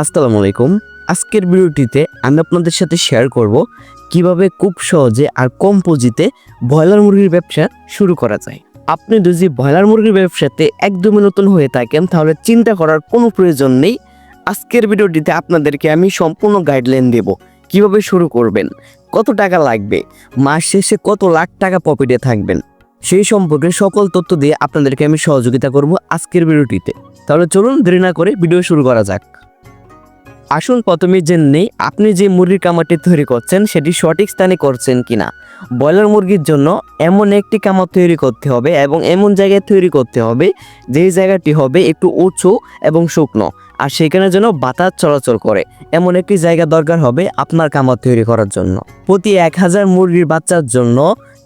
আসসালামু আলাইকুম। আজকের ভিডিওটিতে আমি আপনাদের সাথে শেয়ার করব কীভাবে খুব সহজে আর কম পুঁজিতে ব্রয়লার মুরগির ব্যবসা শুরু করা যায়। আপনি যদি ব্রয়লার মুরগির ব্যবসাতে একদমই নতুন হয়ে থাকেন, তাহলে চিন্তা করার কোনো প্রয়োজন নেই। আজকের ভিডিওটিতে আপনাদেরকে আমি সম্পূর্ণ গাইডলাইন দেব কীভাবে শুরু করবেন, কত টাকা লাগবে, মাস শেষে কত লাখ টাকা প্রফিটে থাকবেন, সেই সম্পর্কে সকল তথ্য দিয়ে আপনাদেরকে আমি সহযোগিতা করব আজকের ভিডিওটিতে। তাহলে চলুন দেরি না করে ভিডিও শুরু করা যাক। আসুন প্রথমে জেনে আপনি যে মুরগির কামারটি তৈরি করছেন, সেটি সঠিক স্থানে করছেন কিনা। ব্রয়লার মুরগির জন্য এমন একটি কামার তৈরি করতে হবে এবং এমন জায়গায় তৈরি করতে হবে যেই জায়গাটি হবে একটু উঁচু এবং শুকনো, আর সেখানে যেন বাতাস চলাচল করে। এমন একটি জায়গা দরকার হবে আপনার কামার তৈরি করার জন্য। প্রতি এক হাজার মুরগির বাচ্চার জন্য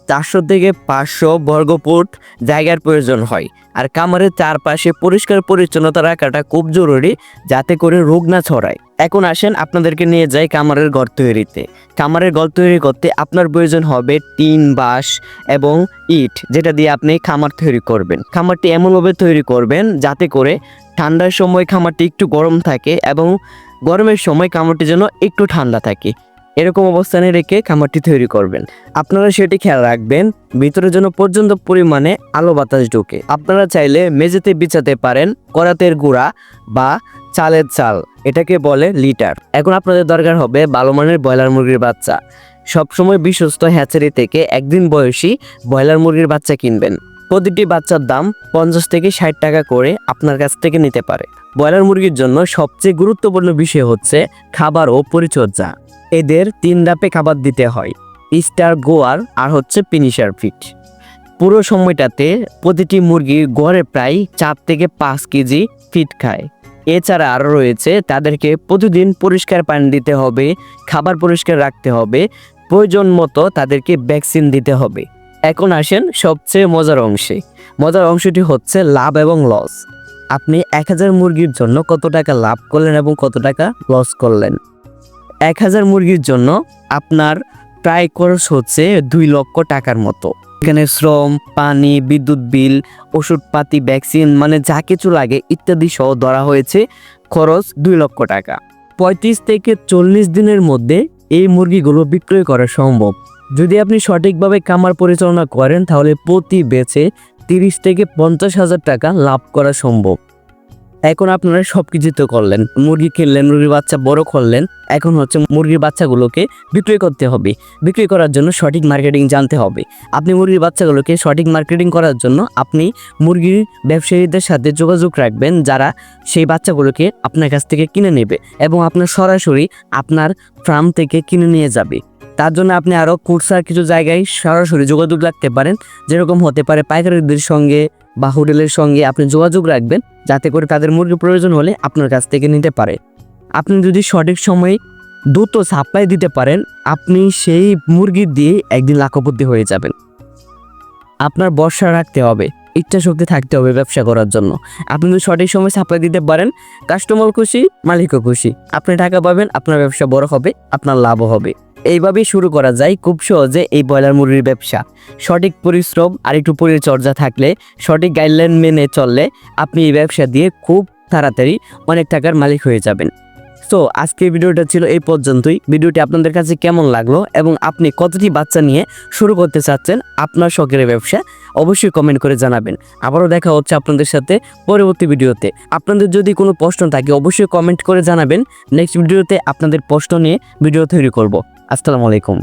চারশো থেকে পাঁচশো বর্গফুট জায়গার প্রয়োজন হয়। আর কামারের চারপাশে পরিষ্কার পরিচ্ছন্নতা রাখাটা খুব জরুরি যাতে করে রোগ না ছড়ায়। এখন আসেন আপনাদেরকে নিয়ে যাই কামারের ঘর তৈরিতে। কামারের ঘর তৈরি করতে আপনার প্রয়োজন হবে টিন, বাঁশ এবং ইট, যেটা দিয়ে আপনি খামার তৈরি করবেন। খামারটি এমনভাবে তৈরি করবেন যাতে করে ঠান্ডার সময় খামারটি একটু গরম থাকে এবং গরমের সময় খামারটি যেন একটু ঠান্ডা থাকে। এরকম অবস্থানে রেখে খামারটি তৈরি করবেন। আপনারা সেটি খেয়াল রাখবেন, ভিতরে যেন পর্যন্ত পরিমাণে আলো বাতাস ঢোকে। আপনারা চাইলে মেঝেতে বিছাতে পারেন করাতের গুঁড়া বা চালের চাল, এটাকে বলে লিটার। এখন আপনাদের দরকার হবে ভালো মানের ব্রয়লার মুরগির বাচ্চা। সবসময় বিশ্বস্ত হ্যাচারি থেকে একদিন বয়সী ব্রয়লার মুরগির বাচ্চা কিনবেন। প্রতিটি বাচ্চার দাম পঞ্চাশ থেকে ষাট টাকা করে আপনার কাছ থেকে নিতে পারে। ব্রয়লার মুরগির জন্য সবচেয়ে গুরুত্বপূর্ণ বিষয় হচ্ছে খাবার ও পরিচর্যা। এদের তিন ধাপে খাবার দিতে হয়, স্টার গোয়ার আর হচ্ছে পিনিশার ফিট। পুরো সময়টাতে প্রতিটি মুরগি গড়ে প্রায় চার থেকে পাঁচ কেজি ফিট খায়। এছাড়া আরও রয়েছে, তাদেরকে প্রতিদিন পরিষ্কার পানি দিতে হবে, খাবার পরিষ্কার রাখতে হবে, প্রয়োজন মতো তাদেরকে ভ্যাকসিন দিতে হবে। এখন আসেন সবচেয়ে মজার অংশে। মজার অংশটি হচ্ছে লাভ এবং লস আপনি এক হাজার মুরগির জন্য কত টাকা লাভ করলেন এবং কত টাকা লস করলেন? এক হাজার মুরগির জন্য আপনার প্রায় খরচ হচ্ছে দুই লক্ষ টাকার মতো। এখানে শ্রম, পানি, বিদ্যুৎ বিল, ওষুধপাতি ভ্যাকসিন মানে যা কিছু লাগে ইত্যাদি সহ ধরা হয়েছে খরচ দুই লক্ষ টাকা। পঁয়ত্রিশ থেকে চল্লিশ দিনের মধ্যে এই মুরগিগুলো বিক্রয় করা সম্ভব। যদি আপনি সঠিকভাবে কামার পরিচালনা করেন, তাহলে প্রতি বেচে তিরিশ থেকে পঞ্চাশ হাজার টাকা লাভ করা সম্ভব। এখন আপনারা সব কিছু তো করলেন, মুরগি কিনলেন, মুরগির বাচ্চা বড় করলেন, এখন হচ্ছে মুরগির বাচ্চাগুলোকে বিক্রি করতে হবে। বিক্রি করার জন্য সঠিক মার্কেটিং জানতে হবে। আপনি মুরগির বাচ্চাগুলোকে সঠিক মার্কেটিং করার জন্য আপনি মুরগির ব্যবসায়ীদের সাথে যোগাযোগ রাখবেন, যারা সেই বাচ্চাগুলোকে আপনার কাছ থেকে কিনে নেবে এবং আপনার সরাসরি আপনার ফার্ম থেকে কিনে নিয়ে যাবে। তার জন্য আপনি আরও কুর্সার কিছু জায়গায় সরাসরি যোগাযোগ রাখতে পারেন। যেরকম হতে পারে পাইকারিদের সঙ্গে বা হোটেলের সঙ্গে আপনি যোগাযোগ রাখবেন, যাতে করে তাদের মুরগি প্রয়োজন হলে আপনার কাছ থেকে নিতে পারে। আপনি যদি সঠিক সময়ে দ্রুত সাপ্লাই দিতে পারেন, আপনি সেই মুরগি দিয়ে একদিন লাখপতি হয়ে যাবেন। আপনার বর্ষা রাখতে হবে, ইচ্ছা শক্তি থাকতে হবে ব্যবসা করার জন্য। আপনি যদি সঠিক সময় সাপ্লাই দিতে পারেন কাস্টমার খুশি, মালিকও খুশি। আপনি টাকা পাবেন, আপনার ব্যবসা বড় হবে, আপনার লাভও হবে। এইভাবেই শুরু করা যায় খুব সহজে এই ব্রয়লার মুরগির ব্যবসা। সঠিক পরিশ্রম আর একটু পরিচর্যা থাকলে, সঠিক গাইডলাইন মেনে চললে আপনি এই ব্যবসা দিয়ে খুব তাড়াতাড়ি অনেক টাকার মালিক হয়ে যাবেন। সো আজকের ভিডিওটা ছিল এই পর্যন্তই। ভিডিওটি আপনাদের কাছে কেমন লাগল এবং আপনি কতটি বাচ্চা নিয়ে শুরু করতে চাচ্ছেন আপনার শখের ব্যবসা, অবশ্যই কমেন্ট করে জানাবেন। আবারও দেখা হচ্ছে আপনাদের সাথে পরবর্তী ভিডিওতে। আপনাদের যদি কোনো প্রশ্ন থাকে, অবশ্যই কমেন্ট করে জানাবেন। নেক্সট ভিডিওতে আপনাদের প্রশ্ন নিয়ে ভিডিও তৈরি করব। আসসালামু আলাইকুম।